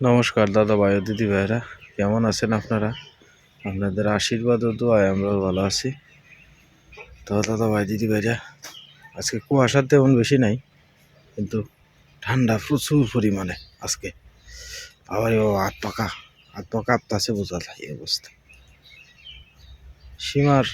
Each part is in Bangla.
নমস্কার, দাদা ভাই দিদি ভাইরা। কেমন আছেন আপনারা? আপনাদের আশীর্বাদ ও দোয়ায় আমরা ভালো আছি। তো দাদা ভাই, দিদি ভাইরা, আজকে কুয়াশার তেমন বেশি নাই, কিন্তু ঠান্ডা প্রচুর পরিমাণে আজকে। আবার ও হাত পাকা, হাত পা কাঁপতাছে বোঝা যায় এই অবস্থা। সীমার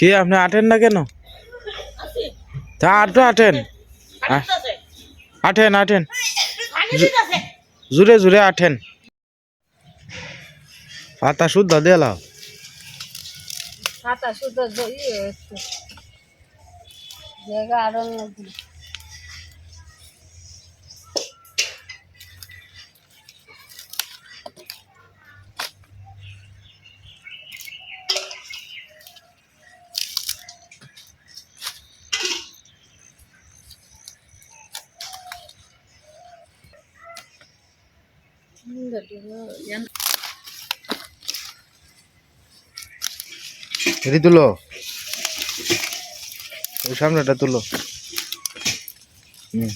কি, আপনি আটেন না কেন? তা আটটা আটেন। আঠেন আঠেন জুড়ে জুড়ে আঠেন পাতা শুদ্ধ দেলাও পাতা শুদ্ধ ইয়ে জায়গা আরও এটি তুলো। ওই সামনেটা তুলো। হুম।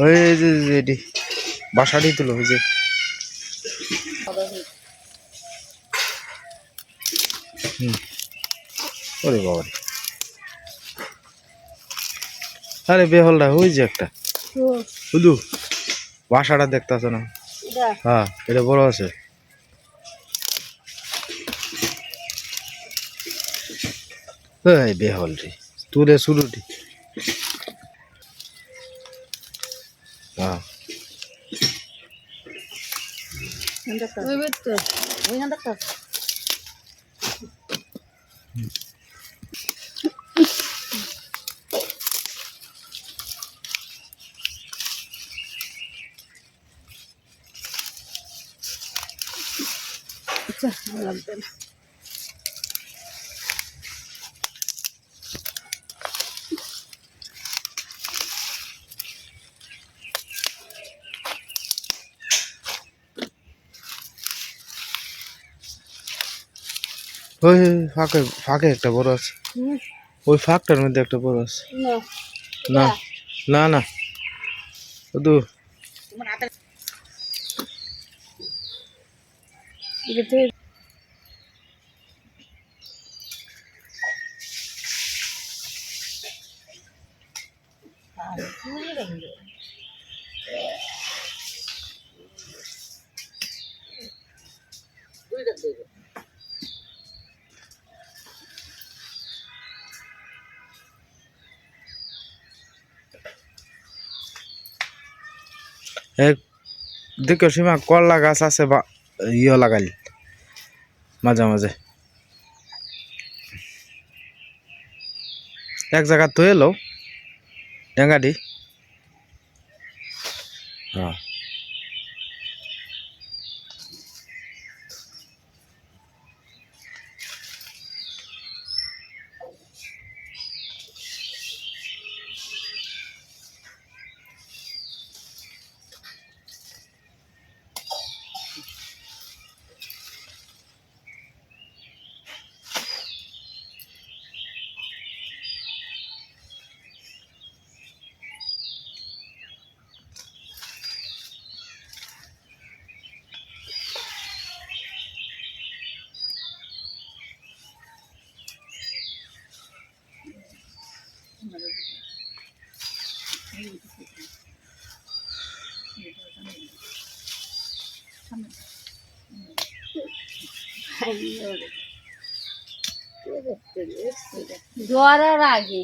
ওই যে এটি। বাসাটি তুলো ওই যে। হুম। ওরে বাবা রে। আরে বেহলটা ওই যে একটা। শুধু বাসাটা দেখতেছ না? হ্যাঁ এটা বড় আছে। এই বেহল রে তুলে শুরুটি হ্যাঁ। ওই লাগবে না। ওই ফাঁকে ফাঁকে একটা বড় আছে। ওই ফাঁকটার মধ্যে একটা বড় আছে। না। না না না। শুধু। তুই দেখো সীমা করলা গাছ আছে বা ইয়ে লাগাইল মাঝে মাঝে। এক জায়গা তো এলো ডাঙ্গাটি হ্যাঁ জ্বরের আগে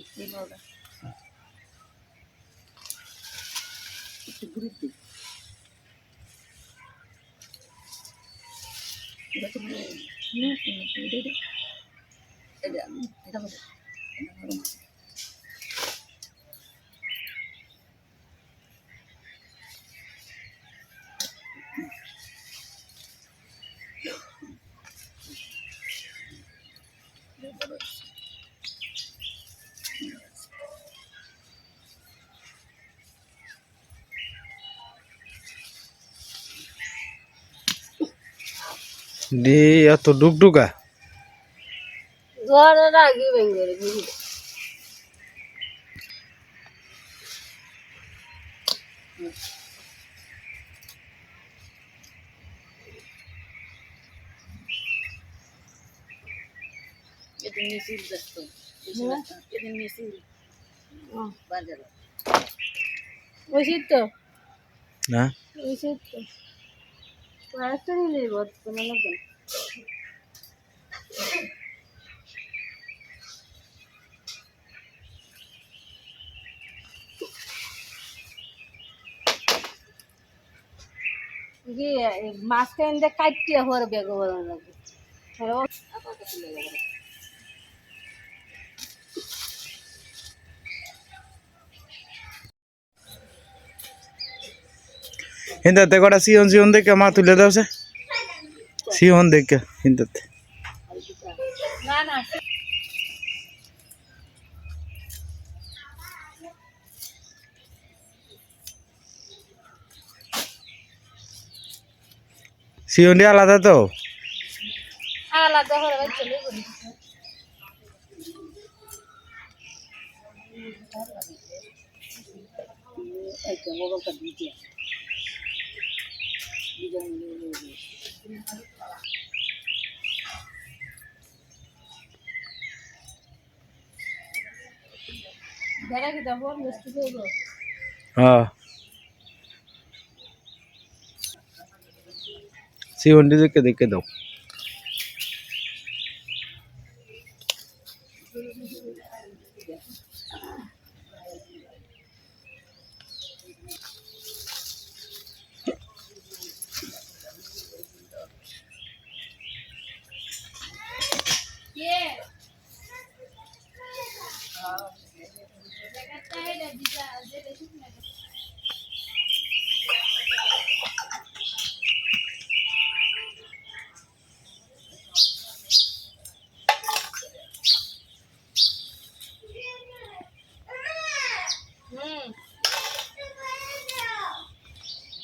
দি এত ডুকডুকা জ্বরের আগে ভেঙে গেছে ওষুধ তো না ওষুধ তো। কয়েকটা নিলে বর্তমানে লাগবে মাঝখান দিয়ে কাটিয়ে হওয়ার বেগ হওয়ার হ্যালো হিন্দাতে কটা সিহন সিহন দেখে মা তুলে দাও সে সিহন দেখে হিন্দাতে না না সিহনটি আলাদা তো আলাদা হয়ে গেছে চলে গেল দেখা কি দেখো মিষ্টি দেবো হ্যাঁ। সিহনটি দেখে দেখে দাও হুম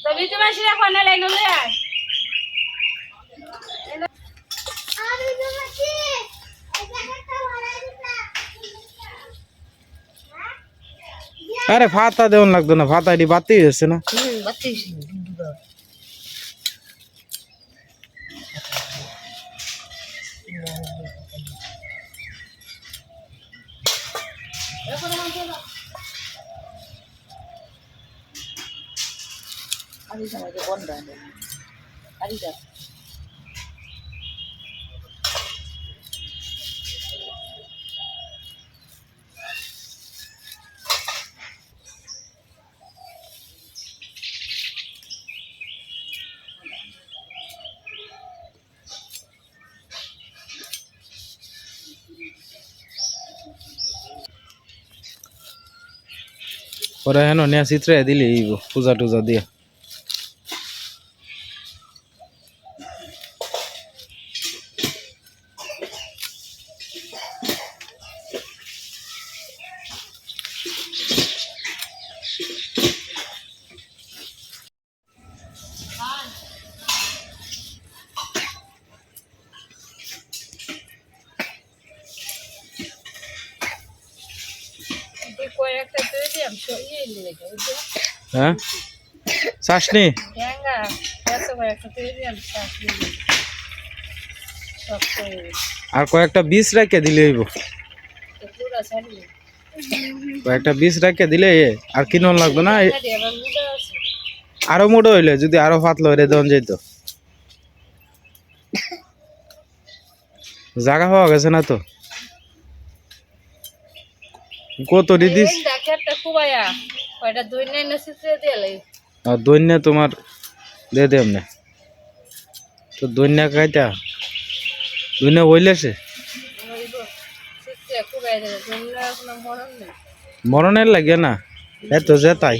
তবে তো মাসি রাখো না লাইন হলে আয় আরে ফাতা দেওয়ান লাগতো না ভাতা এটি বাতি হয়েছে না। পরে হেন নিয়ে চিত্রে দিলি পূজা টুজা দিয়ে কয়েকটা তৈরি হ্যাঁ? চাসনি আর কয়েকটা বীজ রাখে দিলে কয়েকটা বীজ রাখে দিলে আর কিনন লাগতো না? আরও মোটো হইলে, যদি আরও পাতলো হইলে দেওয়া যেত জায়গা পাওয়া গেছে না তো? কত দিদিস না চিত্রে আর দৈন্য তোমার দে দে এমনি তো দৈন্য খাইতা দৈন্য হইলে সে চিত্রে কুবাই দেবে। দুই না কোনো মরণ নেই। মরণের লাগে না? এত যে তাই।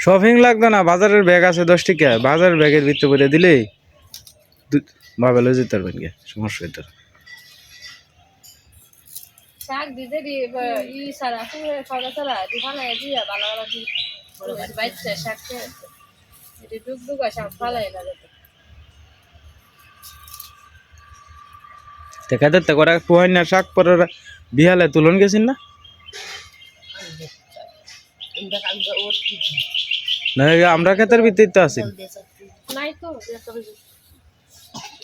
শপিং লাগতো না বাজারের ব্যাগ আছে দশ টাকা। বাজারের ব্যাগের ভিতরে করে দিলেই বাবা লয়ে যেতে পারবেন গে সমস্যা হইতো শাক দিতে দি ই সারা পুরো খাওয়া সারা দোকানে দিয়া ভালো ভালো দি বাইতে শাক খেয়েছে এটি ডুব ডুব শাক ভালোই লাগে তে কাদের তে করে পোহাই না শাক পরে বিহালে তুলন গেছিন না? না আমরা ক্ষেতের ভিতরে তো আছি নাই তো একটা বেশি না হুম একটা বেশি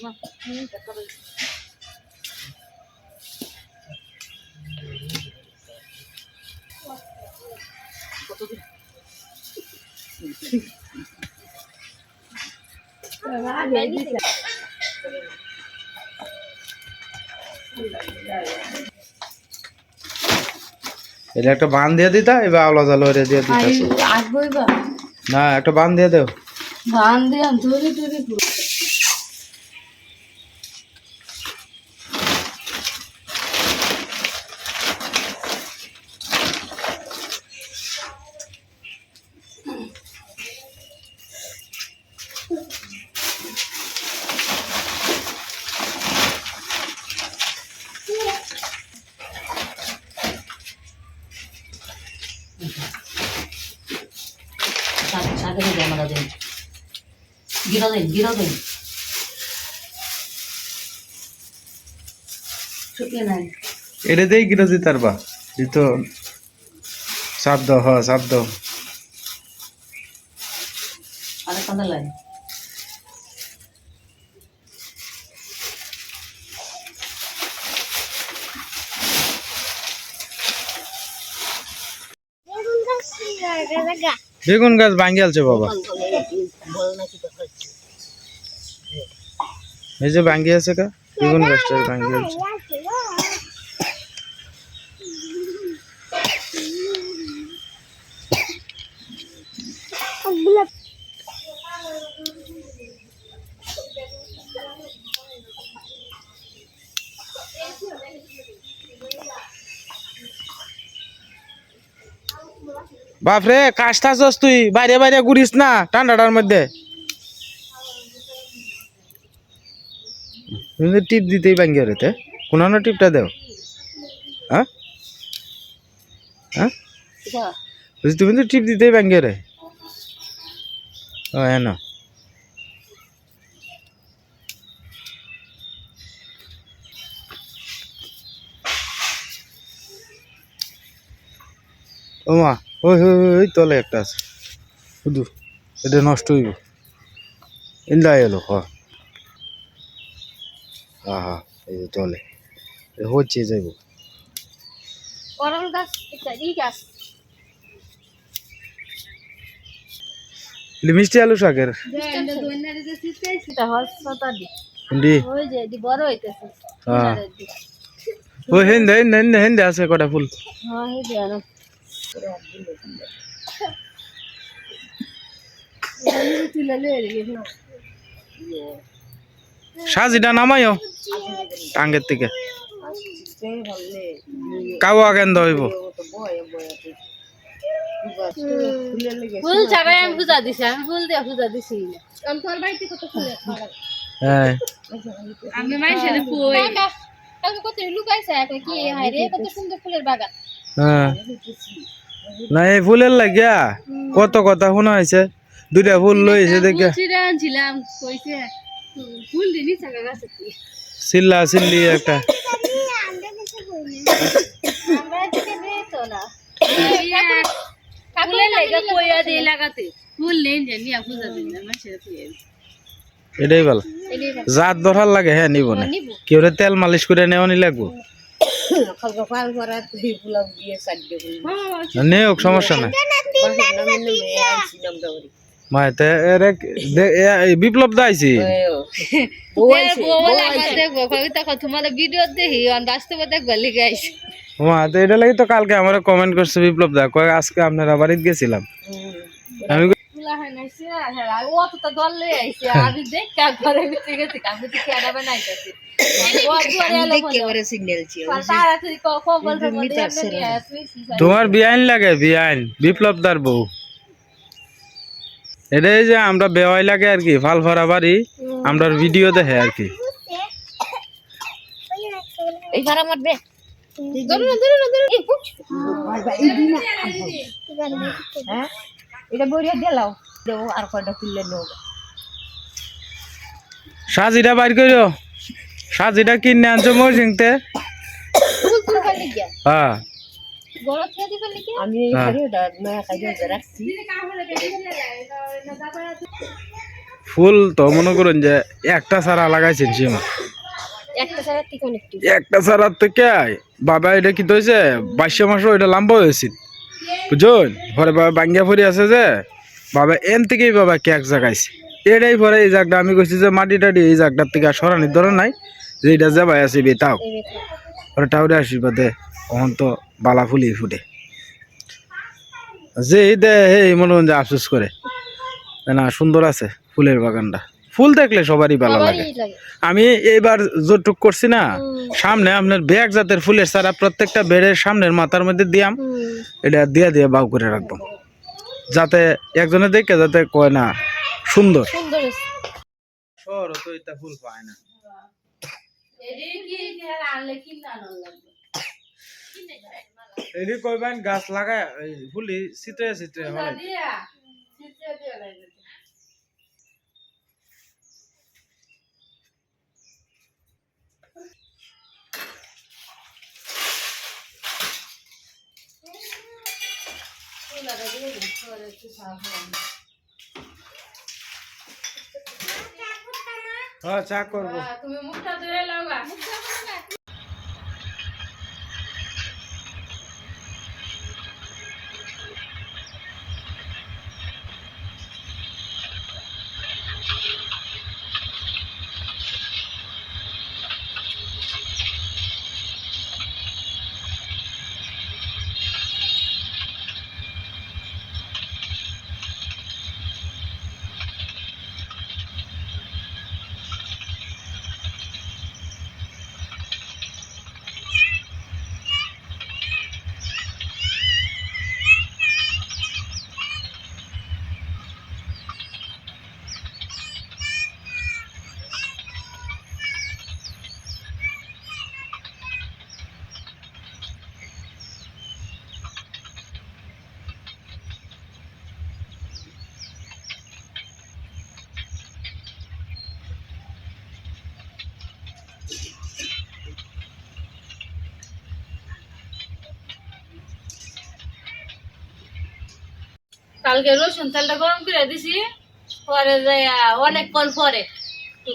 এটা একটা বান দিয়ে দিতা এবার আওলা জালো এটা দিয়ে দিতা। না একটা বান দিয়ে দেও। ধান দিয়ে ধরে ধরে শাকের মধ্যে আমরা দিন গিরো দিন গিরো দিন শুকিয়ে নাই এটা দিয়েই কিনা দিতার বা। দিত দাও হ দাও আরে কান্দা বেগুন গাছ ভাঙ্গি আলছে বাবা। এই যে ভাঙ্গি আছে কা? বেগুন গাছটা ভাঙ্গি আলছে বাপরে কাজটা চাস তুই? বাইরে বাইরে ঘুরিস না ঠান্ডাটার মধ্যে। তুমি তো টিপ দিতেই ভাঙ্গি রেতে কোনানো টিপটা দেও। হ্যাঁ? হ্যাঁ? বলছি, তুমি তো টিপ দিতেই ভাঙ্গি রে ও হ্যাঁ না ও মা ওই, ওই তলে একটা আছে। শুধু এটা নষ্ট হইব। ইন্দা এলো হ্যাঁ হ্যাঁ এই যে এ হচ্ছে যাইব করল গাছ একটা ই গাছ। মিষ্টি আলু শাকের? ওই হেন্দে হেন্দে আছে কটা ফুল। হ্যাঁ তুলে সাজিটা নামাইও। টাঙ্গের থেকে কাউ আগেন দইব ফুল ছাড়াই আমি পূজা দিছি আমি ফুল দিয়ে পূজা দিছি। আমি তোর বাড়িতে কত ফুল হ্যাঁ। আমি মাইছে ফুল। কালকে কত লুকাইছে কি হায় রে কত সুন্দর ফুলের বাগান। হ্যাঁ। না এই ফুলের লাগিয়া কত কথা শোনা হয়েছে দুইটা ফুল লইছে দেখে। কইছে। চিল্লা চিল্লি একটা। এটাই ভালো। জাত দরকার লাগে হ্যাঁ নিব না। কেউ তেল মালিশ করে নেওয়া নি লাগবো? নেওক সমস্যা নাই। মাইতে এরে দে- এ- এই বিপ্লব দা আইছি দেখি বাস্তবে দেখবার লিখে আইসি মা তো এটা লাগি তো কালকে আমার কমেন্ট করছে বিপ্লব দা কয় আজকে আপনারা বাড়িতে গেছিলাম আমি হয় তোমার বিয়াইন লাগে বিয়াইন বিপ্লব দার বউ এটাই যে আমরা বেওয়াই লাগে আর কি ফাল ফরা বাড়ি আমরা ভিডিও দেখে আর কি। এই ভাড়া মারবে ধরো না ধরো না ধরো এই বুক। এটা বড়িয়া দিলাও দেবো আর কয়টা খুললে নেব সাজিটা বাইর করো সাজিটা কিনে আনছো মরজিংতে ফুল ফুল হ্যাঁ। আমি এই। নয়া কাজে রাখছি। ফুল তো মনে করুন যে একটা সারা লাগাইছেন সীমা একটা সারার থেকে বাবা এটা কি হয়েছে বাইশে মাসও এটা লম্বা হয়েছিল বুঝুন? পরে বাবা বাঙ্গিয়া ফুরি আছে যে বাবা এন থেকেই বাবা কেক জাগাইছে। এটাই পরে এই জাগটা আমি কইছি যে মাটি টাটি এই জাগটার থেকে আর সরানির ধরে নাই। যে এটা যে যাবাই আছে বেতাও পরে টাউরে আশীর্বাদে তখন তো বালা ফুলি ফুটে। যে এই দে এই মনে হয় যে আফসোস করে। না সুন্দর আছে ফুলের বাগানটা। ফুল দেখলে সবারই ভালো লাগে। আমি এইবার জোরটুক করছি না। সামনে আপনার ব্যাগ জাতের ফুলের সারা প্রত্যেকটা বেড়ের সামনের মাথার মধ্যে দিয়াম। এটা দিয়া দিয়ে বাউ করে রাখব। যাতে একজনে দেখে যাতে কয় না সুন্দর। সুন্দর শহর তো এটা ফুল পায় না। এদি কইবেন গাছ লাগায় ফুলি চিত্রে চিত্রে হয়। হ্যাঁ। চা করব। তুমি মুখটা ধরে লাগা কালকে রসুন তেলটা গরম করে দিছি পরে যাই অনেকক্ষণ পরে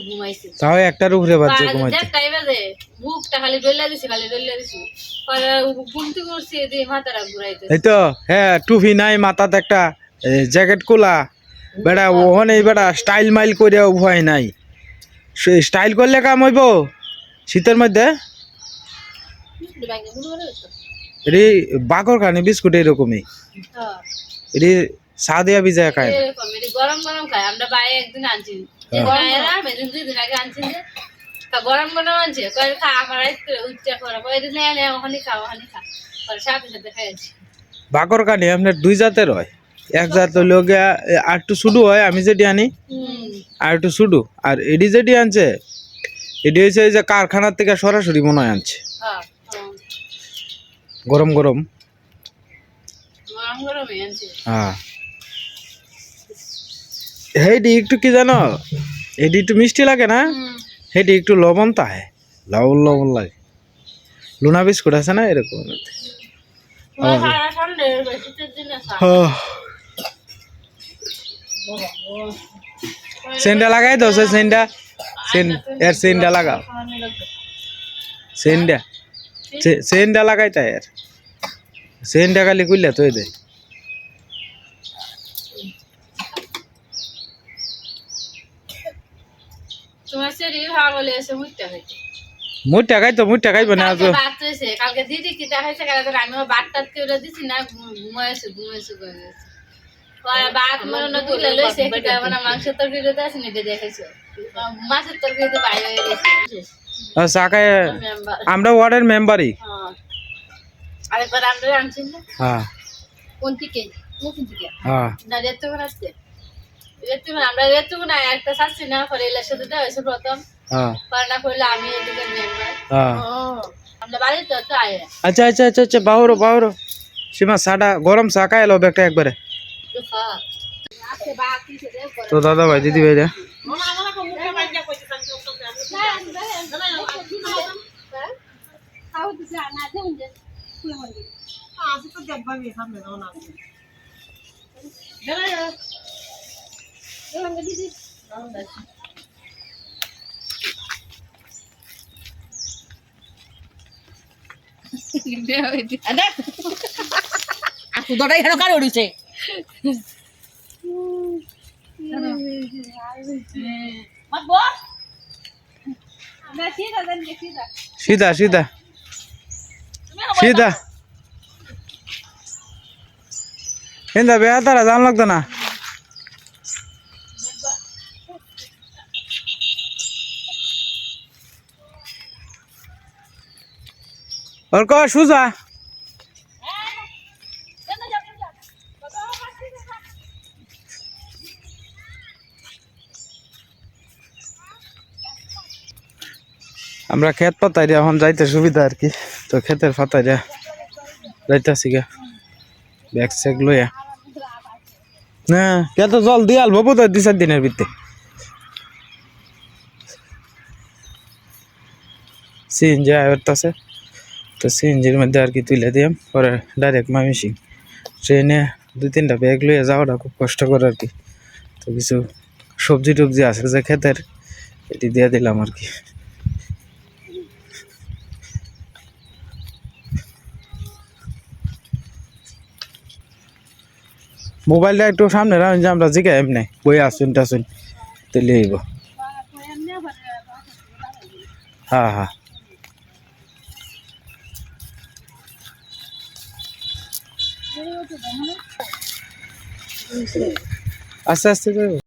ঘুমাইছি। তাও একটার উপরে বাজছে ঘুমাইতে। দেড়টাই বাজে বুকটা খালি ডলিয়া দিছি খালি ডলিয়া দিছি। পরে ঘুমতে করছি দিয়ে মাথাটা ঘুরাইতে। এই তো হ্যাঁ টুপি নাই মাথাতে একটা জ্যাকেট কোলা। বেড়া ওখানে বেড়া স্টাইল মাইল করে ভয় নাই। স্টাইল করলে কাম হইব? শীতের মধ্যে? এটি বাঘর খানি বিস্কুট এরকমই। হ্যাঁ, এটি চা দিয়া ভিজায় খায় এটি গরম গরম খাই আমরা বাইরে একদিন আনছি। যে ভাইয়েরা মেদিন দুই দিন আগে আনছেন যে তা গরম গরম আনছে। কয়ে খা আমার উচ্চা করে কয়ে নে নে ওখানে খা ওখানে খা। সাথে সাথে খেয়েছি বাকর কানি আপনার দুই জাতের হয়। এক জাত গিয়া আর একটু শুডু হয় আমি যেটি আনি আর একটু শুডু। আর এডি যেটি আনছে এডি হয়েছে যে কারখানার থেকে সরাসরি মনে হয় আনছে। হ্যাঁ গরম গরম। গরম হ্যাঁ। হেডি একটু কি জানো? এডি একটু মিষ্টি লাগে না? হেডি একটু লবণ তাহে। লবণ লবণ লাগে। লুনা বিস্কুট আছে না এরকম। সেন্ডা লাগাই সে সেন্ডা। সেন এর সেন্ডা লাগাও। সেন্ডা। সেন্ডা লাগাই তাই এর। সেন্ডা খালি কুইলে তুই দে শরীর খাওয়া বলে এসে মুইটা হয়েছে মুই টাকাই তো মুই টাকাই বানা কালকে বাত হয়েছে কালকে দিদি কি দেখাইছে কালকে আমিও বাত টাত করে দিছি না ঘুমাইছে ঘুমাইছে ঘুমাইছে। পরে বাত মনে না তুলে লইছে কি মানে আছে না দেখাইছো মাছের তরকারিতে বাইরে হয়ে গেছে সাকায় মেম্বার। আমরা ওয়ার্ডের মেম্বারই। হ্যাঁ। আরেকবার আমরা আনছি না? হ্যাঁ। কোন থেকে? কোন থেকে? হ্যাঁ। না রেতুগুন আসছে? রেতুগুন আমরা রেতুগুন একটা চাচ্ছি না পরে এলার সাথে দেওয়া হয়েছে প্রথম। হ্যাঁ। পরে না করলে আমি এদিকে মেম্বার হ্যাঁ। আমরা বাড়িতে তো আয়। আচ্ছা আচ্ছা আচ্ছা আচ্ছা বাহুরো বাহুরো। সীমা সাডা গরম চা খাই এলো একটা একবারে। আছে বাকি সেটা তো দাদা ভাই দিদি ভাই রে আকু দটাই হেন কার উড়িছে সিধা সিধা। সিধা। হিন্দা বেয়া তারা জান লাগতো না? ওর ক সুজা। আমরা ক্ষেত পাতাই এখন যাইতে সুবিধা আর কি। তো ক্ষেতের পাতাই যাইতেছি গা। ব্যাগ স্যাগ লইয়া। হ্যাঁ কে তো জল দিয়ে আলবো হয় দুই চার দিনের ভিতরে সিএনজি আয়রতাছে তো সিএনজির মধ্যে আর কি তুলে দিলাম পরে ডাইরেক্ট মামিসিং ট্রেনে দুই তিনটা ব্যাগ লইয়া যাওয়াটা খুব কষ্টকর আর কি। তো কিছু সবজি টবজি আছে যে ক্ষেতের, এটি দিয়ে দিলাম আর কি। মোবাইলটা একটু সামনে রাখুন যে আমরা জিগে এমনি বই আসুন টাসুন তেলে হ্যাঁ হ্যাঁ। আস্তে আস্তে যাইব